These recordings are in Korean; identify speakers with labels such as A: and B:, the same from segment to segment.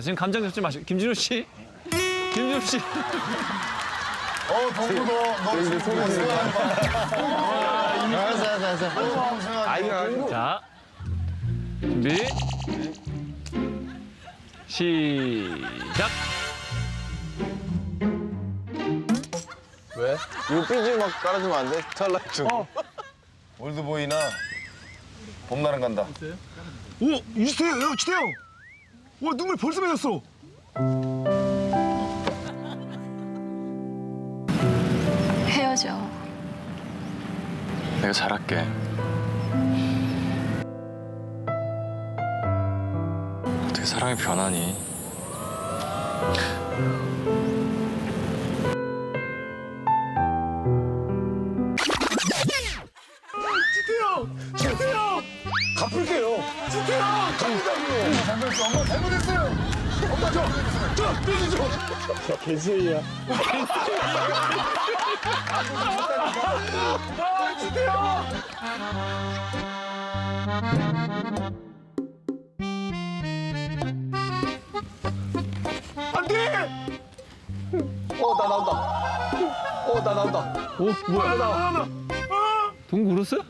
A: 자, 지금 감정 잡지 마시고. 김진우 씨. 김진우 씨.
B: 어, 동구도 너 지금 소리 알았어, 알았어, 알았어. 아이가
A: 자. 준비. 시작.
B: 왜? 이거 삐지 막 깔아주면 안 돼? 찰나이 좀. 올드보이나 봄날은 간다.
C: 오, 유지태요, 형, 지태요. 와, 눈물 벌써 맺었어.
D: 헤어져.
E: 내가 잘할게. 어떻게 사랑이 변하니?
C: 지태요. 갚을게요. 갑니다고요.
B: 잘못했어, 엄마 잘못했어요.
C: 엄마 저, 저, 저, 저. 개소리야. 아, 지태요. 안 돼!
B: 어, 나 나온다. 어, 나 나온다.
A: 오, 뭐야?
C: 나, 나, 나. 아,
A: 동구 울었어요?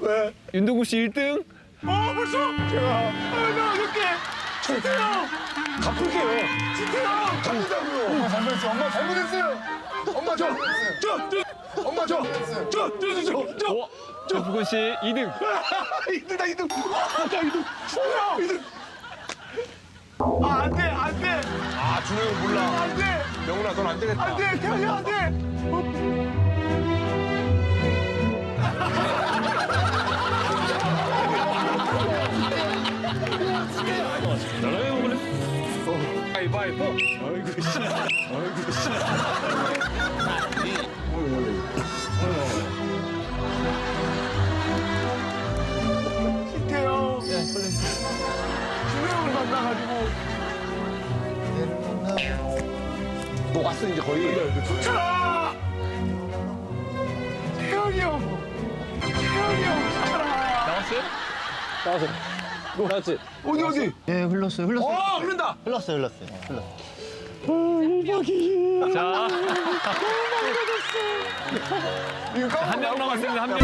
C: 왜?
A: 윤동구 씨 1등.
C: 어, 벌써? 제가, 아, 나 어렵게. 지태요! 갚을게요. 지태요! 갑니다고요.
B: 엄마 잘못했어, 엄마 잘못했어요. 엄마
C: 저,
B: 잘못했어요.
C: 저, 저, 엄마 저, 저, 저, 저, 저, 저.
A: 오, 조부근 씨 2등.
C: 이등다 이등. 아, 나 이등. 뭐야? 이등. 아, 안 돼, 안 돼,
B: 아, 준호 형 몰라.
C: 안 돼,
B: 영훈아, 넌 안 되겠다.
C: 안 돼, 태현이 안 돼.
A: 나가요, 그래.
B: 가위바위보.
C: 태요. 준영을 만나가지고
B: 너 왔어, 이제 거의.
C: 좋잖아. 태현이 형, 태현이 형 좋잖아.
A: 나왔어요?
B: 그렇지.
C: 어디 어디?
F: 예, 흘렀어요. 흘렀어요.
C: 어, 흐른다.
F: 흘렀어요. 흘렀어요. 흘렀어요.
A: 자,
B: 이거
A: 한명 남았습니다. 한 명.